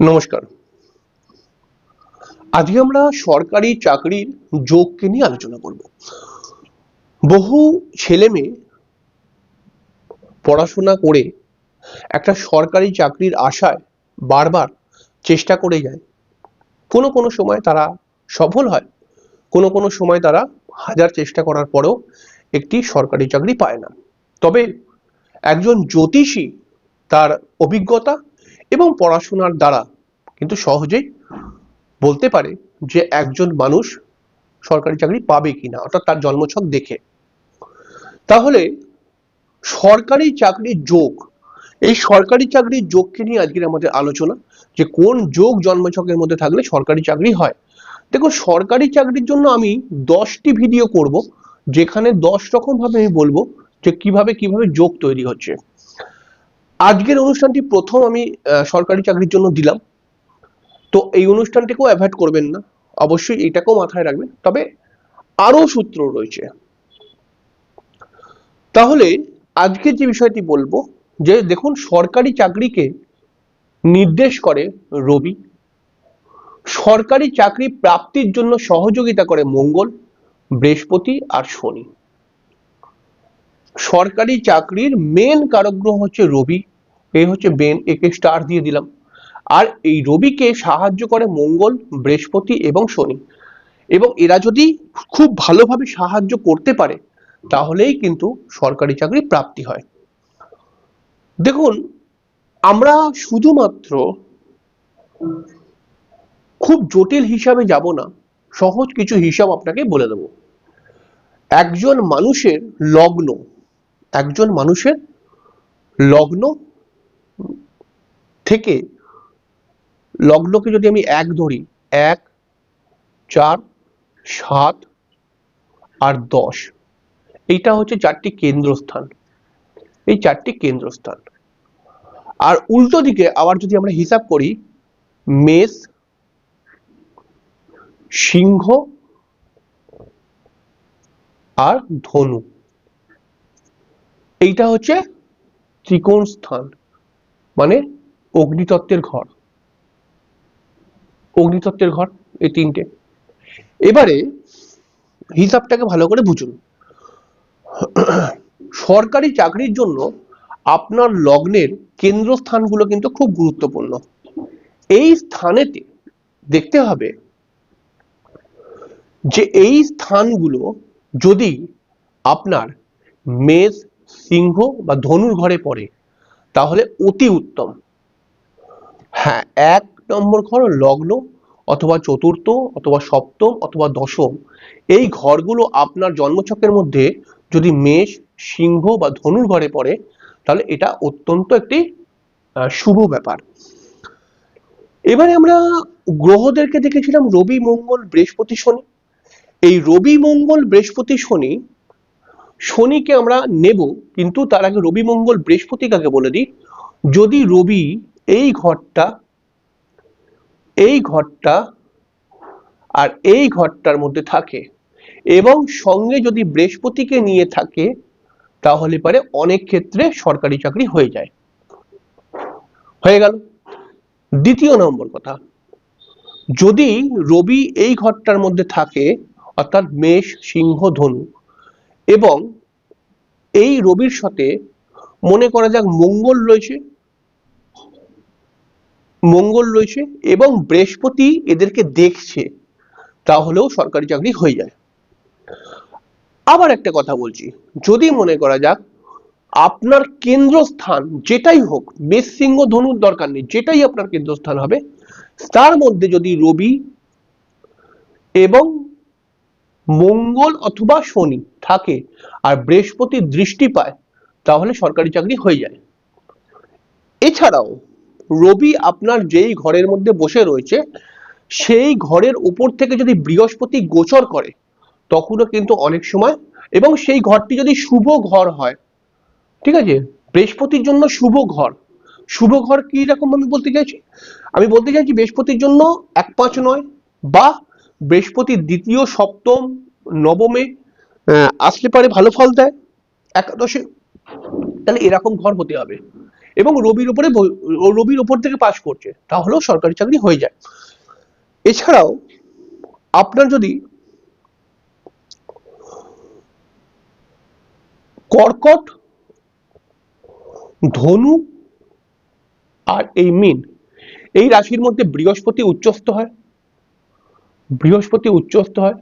নমস্কার। আজকে আমরা সরকারি চাকরির যোগকে নিয়ে আলোচনা করব। বহু ছেলে মেয়ে পড়াশোনা করে একটা সরকারি চাকরির আশায় বারবার চেষ্টা করে যায়। কোনো কোনো সময় তারা সফল হয়, কোনো কোনো সময় তারা হাজার চেষ্টা করার পরেও একটি সরকারি চাকরি পায় না। তবে একজন জ্যোতিষী তার অভিজ্ঞতা এবং পড়াশোনার দ্বারা কিন্তু সহজেই বলতে পারে যে একজন মানুষ সরকারি চাকরি পাবে কিনা, অর্থাৎ তার জন্মছক দেখে। তাহলে সরকারি চাকরির যোগ, এই সরকারি চাকরির যোগকে নিয়ে আজকের আমাদের আলোচনা, যে কোন যোগ জন্মছকের মধ্যে থাকলে সরকারি চাকরি হয়। দেখুন, সরকারি চাকরির জন্য আমি দশটি ভিডিও করব, যেখানে দশ রকম ভাবে আমি বলব যে কীভাবে কীভাবে যোগ তৈরি হচ্ছে। আজকের অনুষ্ঠানটি প্রথম আমি সরকারি চাকরির জন্য দিলাম। তো এই অনুষ্ঠানটিকেও অ্যাভয়েড করবেন না। অবশ্যই এটাকেও মাথায় রাখবেন। তবে আরও সূত্র রয়েছে। তাহলে আজকের যে বিষয়টি বলব, যে দেখুন, সরকারি চাকরিকে নির্দেশ করে রবি। সরকারি চাকরি প্রাপ্তির জন্য সহযোগিতা করে মঙ্গল, বৃহস্পতি আর শনি। সরকারি চাকরির মেন কারক গ্রহ হচ্ছে রবি। এই হচ্ছে বেন একে স্টার দিয়ে দিলাম। আর এই রবিকে সাহায্য করে মঙ্গল, বৃহস্পতি এবং শনি। এবং এরা যদি খুব ভালোভাবে সাহায্য করতে পারে, তাহলেই কিন্তু সরকারি চাকরি প্রাপ্তি হয়। দেখুন, আমরা শুধুমাত্র খুব জটিল হিসাবে যাব না, সহজ কিছু হিসাব আপনাকে বলে দেব। একজন মানুষের লগ্ন, একজন মানুষের লগ্ন থেকে লগ্নকে যদি আমি এক ধরি, এক, চার, সাত আর দশ, এইটা হচ্ছে চারটি কেন্দ্রস্থান। এই চারটি কেন্দ্রস্থান। আর উল্টো দিকে আবার যদি আমরা হিসাব করি, মেষ, সিংহ আর ধনু। এইটা হচ্ছে ত্রিকোণ স্থান মানে অগ্নিতত্ত্বের ঘর। অগ্নিতত্ত্বের ঘর, এই তিনটে। এবারে হিসাবটাকে ভালো করে বুঝুন। সরকারি চাকরির জন্য আপনার লগ্নের কেন্দ্রস্থানগুলো কিন্তু খুব গুরুত্বপূর্ণ। এই স্থানেতে দেখতে হবে যে এই স্থানগুলো যদি আপনার মেষ, সিংহ বা ধনুর ঘরে পড়ে তাহলে অতি উত্তম। হ্যাঁ এক নম্বর ঘর লগ্ন অথবা চতুর্থ অথবা সপ্তম অথবা দশম। এই ঘরগুলো আপনার জন্মচক্রের মধ্যে যদি মেষ, সিংহ বা ধনুর ঘরে পড়ে, তাহলে এটা অত্যন্ত একটি শুভ ব্যাপার। এবারে আমরা গ্রহদেরকে দেখেছিলাম রবি, মঙ্গল, বৃহস্পতি, শনি। এই রবি, মঙ্গল, বৃহস্পতি, শনি শনিকে আমরা নেব, কিন্তু তার আগে রবি মঙ্গল বৃহস্পতি কাকে বলে দিই? যদি রবি এই ঘরটা এই ঘরটা আর এই ঘরটার মধ্যে থাকে এবং সঙ্গে যদি বৃহস্পতিকে নিয়ে থাকে, তাহলে পারে অনেক ক্ষেত্রে সরকারি চাকরি হয়ে যায়। হয়ে গেল। দ্বিতীয় নম্বর কথা, যদি রবি এই ঘরটার মধ্যে থাকে, অর্থাৎ মেষ, সিংহ, ধনু এবং এই রবির সাথে মনে করা যাক মঙ্গল রয়েছে। মঙ্গল রয়েছে এবং বৃহস্পতি এদেরকে দেখছে, তাহলেও সরকারি চাকরি হয়ে যায়। আবার একটা কথা বলছি, যদি মনে করা যাক আপনার কেন্দ্রস্থান যেটাই হোক মেষ সিংহ ধনুর দরকার নেই, যেটাই আপনার কেন্দ্রস্থান হবে, তার মধ্যে যদি রবি এবং মঙ্গল অথবা শনি থাকে আর বৃহস্পতি দৃষ্টি পায়, তাহলে সরকারি চাকরি হয়ে যায়। এছাড়াও রবি আপনার যেই ঘরের মধ্যে বসে রয়েছে, সেই ঘরের উপর থেকে যদি বৃহস্পতি গোচর করে, তখনও কিন্তু অনেক সময় এবং সেই ঘরটি যদি শুভ ঘর হয়, ঠিক আছে? বৃহস্পতির জন্য শুভ ঘর। শুভ ঘর কি রকম আমি বলতে চাইছি? আমি বলতে চাইছি বৃহস্পতির জন্য এক পাঁচ নয় বা বৃহস্পতির দ্বিতীয়, সপ্তম, নবমে আসলে পারে ভালো ফল দেয়। একাদশে তাহলে এরকম ঘর হতে হবে। এবং রবির উপরে রবির উপর থেকে পাস করছে, তাহলেও সরকারি চাকরি হয়ে যায়। এছাড়াও আপনার যদি কর্কট, ধনু আর এই মিন, এই রাশির মধ্যে বৃহস্পতি উচ্চস্থ হয়। বৃহস্পতি উচ্চস্থ হয়।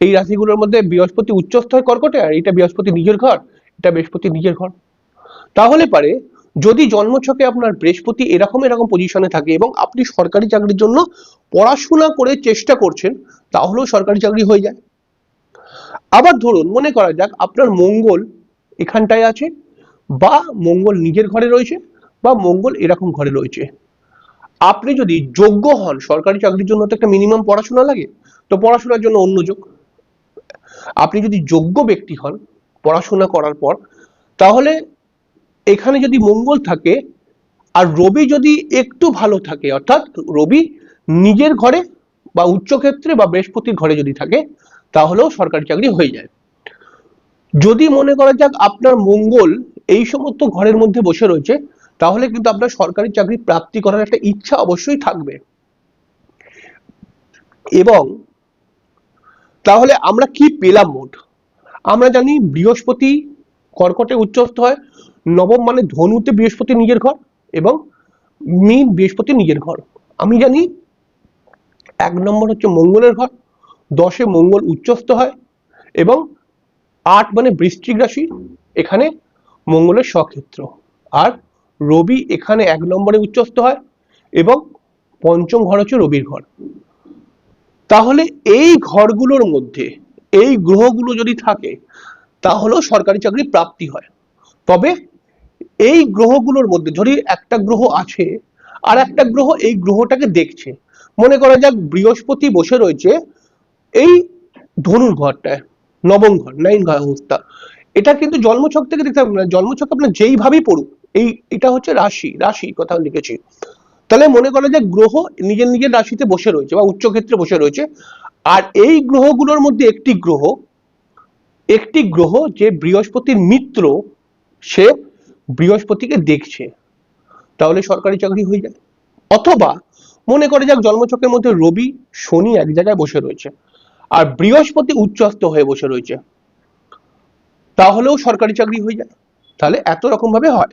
এই রাশিগুলোর মধ্যে বৃহস্পতি উচ্চস্থ হয় কর্কটে, আর এটা বৃহস্পতি নিজের ঘর, এটা বৃহস্পতি নিজের ঘর। তাহলে পারে, যদি জন্মছকে আপনার বৃহস্পতি এরকম এরকম পজিশনে থাকে এবং আপনি সরকারি চাকরির জন্য পড়াশোনা করে চেষ্টা করছেন, তাহলেও সরকারি চাকরি হয়ে যায়। আবার ধরুন, মনে করা যাক আপনার মঙ্গল এখানটায় আছে, বা মঙ্গল নিজের ঘরে রয়েছে, বা মঙ্গল এরকম ঘরে রয়েছে। আপনি যদি যোগ্য হন, সরকারি চাকরির জন্য তো একটা মিনিমাম পড়াশোনা লাগে, তো পড়াশোনার জন্য অন্য যোগ। আপনি যদি যোগ্য ব্যক্তি হন, পড়াশোনা করার পর, তাহলে এখানে যদি মঙ্গল থাকে, আর রবি যদি একটু ভালো থাকে, অর্থাৎ রবি নিজের ঘরে বা উচ্চক্ষেত্রে বা বৃহস্পতির ঘরে যদি থাকে, তাহলেও সরকারি চাকরি হয়ে যায়। যদি মনে করা যাক আপনার মঙ্গল এই সমস্ত ঘরের মধ্যে বসে রয়েছে তাহলে কিন্তু আপনার সরকারি চাকরি প্রাপ্তি করার একটা ইচ্ছা অবশ্যই থাকবে। এবং তাহলে আমরা কি পেলাম মোট? আমরা জানি বৃহস্পতি কর্কটে উচ্চস্থ হয়, নবম মানে ধনুতে বৃহস্পতি নিজের ঘর এবং মীন বৃহস্পতি নিজের ঘর। আমি জানি এক নম্বর হচ্ছে মঙ্গলের ঘর, দশে মঙ্গল উচ্চস্থ হয় এবং আট মানে বৃশ্চিক রাশি, এখানে মঙ্গলের স্বক্ষেত্র আর রবি এখানে এক নম্বরে উচ্চস্থ হয় এবং পঞ্চম ঘর হচ্ছে রবির ঘর। তাহলে এই ঘরগুলোর মধ্যে, এই গ্রহগুলো যদি থাকে, তাহলেও সরকারি চাকরি প্রাপ্তি হয়। তবে এই গ্রহগুলোর মধ্যে যদি একটা গ্রহ আছে, আর একটা গ্রহ এই গ্রহটাকে দেখছে, মনে করা যাক বৃহস্পতি বসে রয়েছে এই ধনুর ঘরটায়, নবম ঘর, নাইন ঘর অবস্থা। এটা কিন্তু জন্মছক থেকে দেখতে হবে না জন্মছক আপনার যেইভাবেই পড়ুক এই, এটা হচ্ছে রাশি রাশি কথা লিখেছি। তাহলে মনে করা যে গ্রহ নিজের নিজের রাশিতে বসে রয়েছে বা উচ্চক্ষেত্রে বসে রয়েছে। আর এই গ্রহগুলোর মধ্যে একটি গ্রহ একটি গ্রহ যে বৃহস্পতির মিত্র, সে বৃহস্পতিকে দেখছে। তাহলে সরকারি চাকরি হয়ে যায়। অথবা মনে করে যাক জন্মচক্রের মধ্যে রবি, শনি এক জায়গায় বসে রয়েছে। আর বৃহস্পতি উচ্চস্থ হয়ে বসে রয়েছে। তাহলেও সরকারি চাকরি হয়ে যায়। তাহলে এত রকম ভাবে হয়।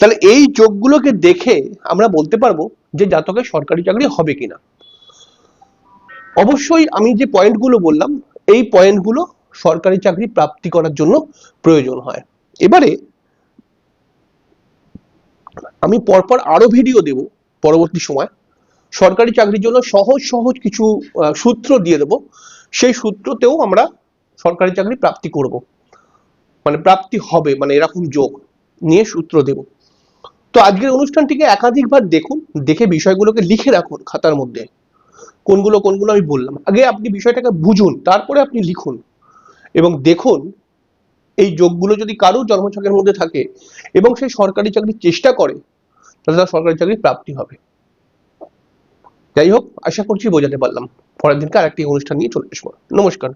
তাহলে এই যোগগুলোকে দেখে আমরা বলতে পারব যে জাতকের সরকারি চাকরি হবে কিনা। অবশ্যই আমি যে পয়েন্টগুলো বললাম, এই পয়েন্টগুলো সরকারি চাকরি প্রাপ্তি করার জন্য প্রয়োজন হয়। এবারে আমি পরপর আরও ভিডিও দেব পরবর্তী সময়। সরকারি চাকরির জন্য সহজ সহজ কিছু সূত্র দিয়ে দেব। সেই সূত্রতেও আমরা সরকারি চাকরি প্রাপ্তি করব। মানে প্রাপ্তি হবে মানে এরকম যোগ নিয়ে সূত্র দেব। তো আজকের অনুষ্ঠানটিকে একাধিকবার দেখুন, দেখে বিষয়গুলোকে লিখে রাখুন খাতার মধ্যে। কোনগুলো কোনগুলো আমি বললাম। আগে আপনি বিষয়টাকে বুঝুন, তারপরে আপনি লিখুন। এবং দেখুন, এই যোগগুলো যদি কারও জন্মছকের মধ্যে থাকে এবং সেই সরকারি চাকরির চেষ্টা করে, তাহলে তার সরকারি চাকরি প্রাপ্তি হবে। যাই হোক, আশা করছি বোঝাতে পারলাম। পরের দিনকে আরেকটি অনুষ্ঠান নিয়ে চলে আসব। নমস্কার।